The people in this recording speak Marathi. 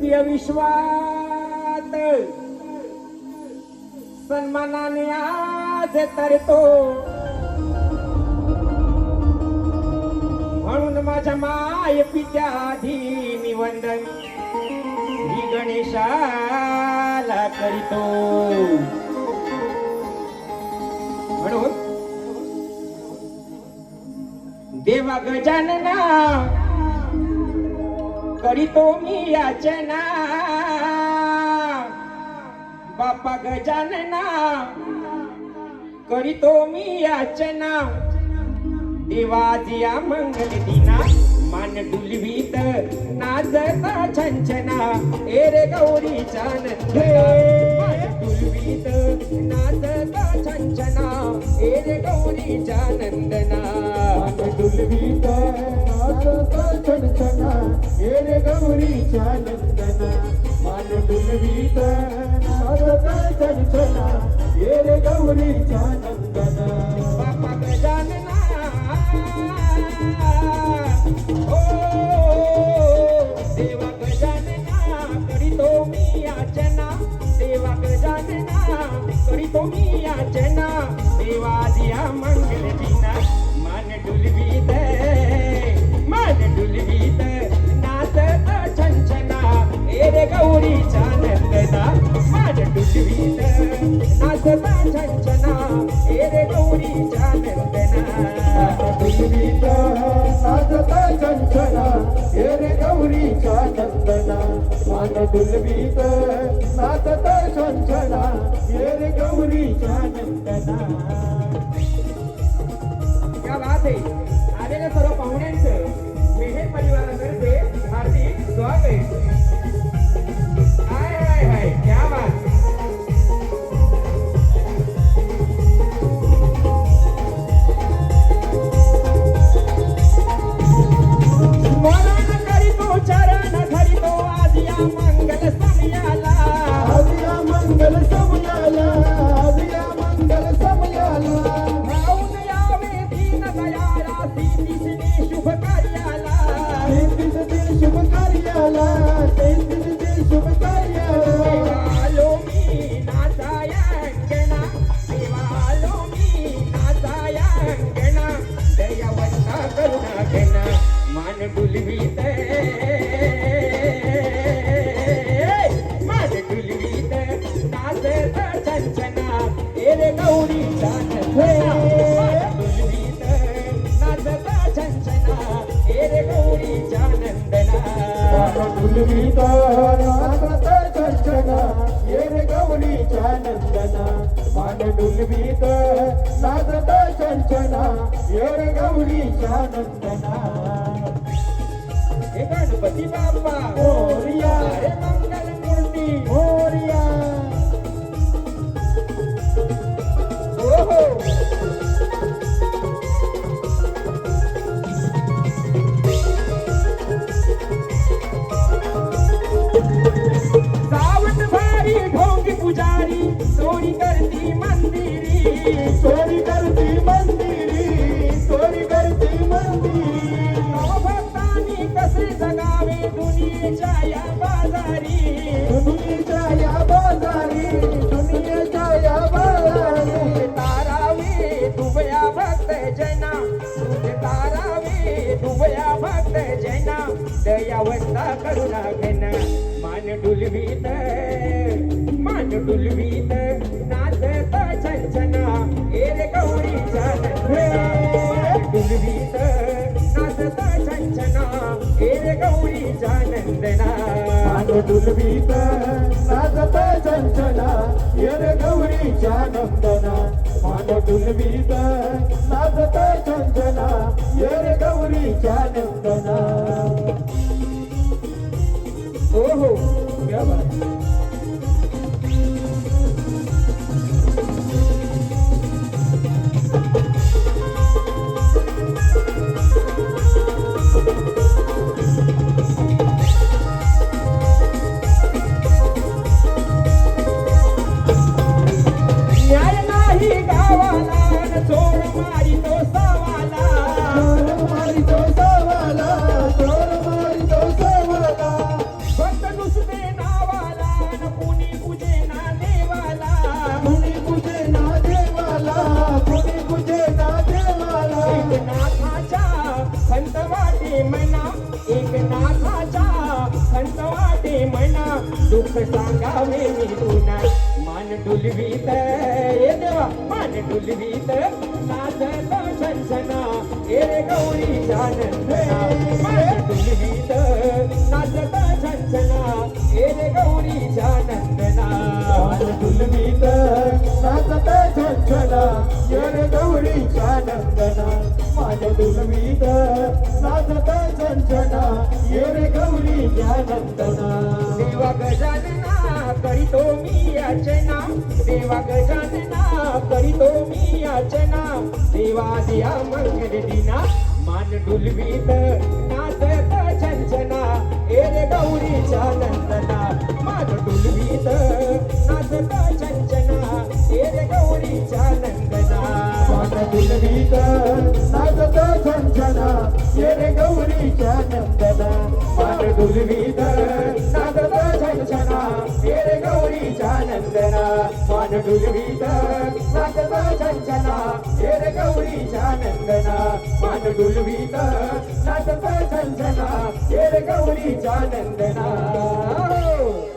की विश्वात. सन्मानाने आज तरतो. म्हणून माझ्या माय पित्या आधी मी वंदन ही गणेशाला करीतो. म्हणून देवा गजानना करीतो मी याचना बापा गजानना करीतो मी याचना देवाजिया मंगल दिना. मान डुलवीत नाचता छंचना एरे चानंद डुलवीत डुलवीत नाचता छंचना एरे चानंदना मान डुलवीत नाचता छणछणा येरे गौरीच्या नंदना मान डुलवीत नाचता छणछणा गौरीच्या नंदना बापा गजानना ओ देवा गजानना करीतो मी याचना. देवा गजानना करीतो मी याचना. मंगल नाचत छंछना एरे गौरीचा नंदना डुलवीत नाचता छणछणा येरे गौरीच्या नंदना मान डुलवीत नाचता छणछणा रे गौरीच्या नंदना करुणा मान डुलवीत मान डुलवीत नाचत छंछना एरे गौरीचा नंदना डुलवीत नाचत छंछना एरे गौरीचा डुलवीत गौरीच्या नंदना मान डुलवीत साधता चंचना येर गौरीच्या नंदना हे गणपती बाप्पा मोरया. दयावंता करुणा घन मान डुलवीत मान डुलवीत नाचता छंछना एरे गौरीचा मान डुलवीत नाचत छंछना एरे गौरीचा नंदना. मान डुलवीत. चंचना येर गौरीच्या नंदना मान डुलवीत नाचत चंचना येर गौरीच्या नंदना. हो हो दुःख सांगावे मी तुना मान डुलवीत ये देवा मान डुलवीत. नाचत छंछना ए गौरी गौरीच्या मान डुलवीत नाचत छंछना ए गौरी गौरीच्या नंदना मान डुलवीत नाचत छंछना येर गौरी नंदना मान डुलवीत नाचत छंछना येर गौरी नंदना मी याचना देवा गजानना करीतो मी याचना देवा दिया मंगल दिना मान डुलवीत नाचत चंचना एरे गौरीच्या नंदना. मान डुलवीत नाचत चंचना एरे गौरीच्या नंदना. मान डुलवीत नाचत चंचना एरे गौरीच्या नंदना. मान डुलवीत नाचत छंचना एरे गौरीच्या नंदना मान डुलवीत नाचत छंचना एरे गौरीच्या नंदना मान डुलवीत नाचत छंचना एरे गौरीच्या नंदना